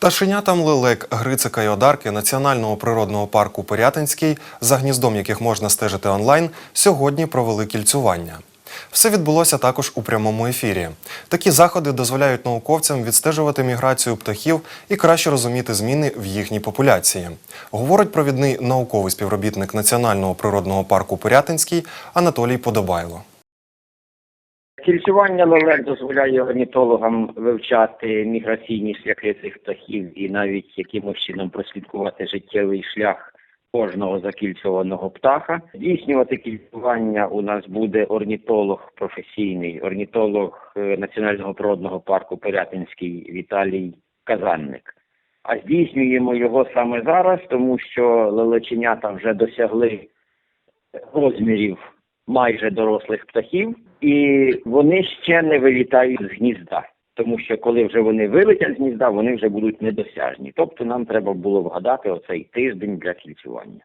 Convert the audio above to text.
Пташенятам лелек, грицика й одарки Національного природного парку Пирятинський, за гніздом яких можна стежити онлайн, сьогодні провели кільцювання. Все відбулося також у прямому ефірі. Такі заходи дозволяють науковцям відстежувати міграцію птахів і краще розуміти зміни в їхній популяції. Говорить провідний науковий співробітник Національного природного парку Пирятинський Анатолій Подобайло. Кільцювання лелек дозволяє орнітологам вивчати міграційні шляхи цих птахів і навіть якимось чином прослідкувати життєвий шлях кожного закільцьованого птаха. Здійснювати кільцювання у нас буде орнітолог професійний, орнітолог е, Національного природного парку Пирятинський Віталій Казанник. А здійснюємо його саме зараз, тому що лелеченята вже досягли розмірів майже дорослих птахів, і вони ще не вилітають з гнізда. Тому що коли вже вони вилетять з гнізда, вони вже будуть недосяжні. Тобто нам треба було вгадати оцей тиждень для кільцювання.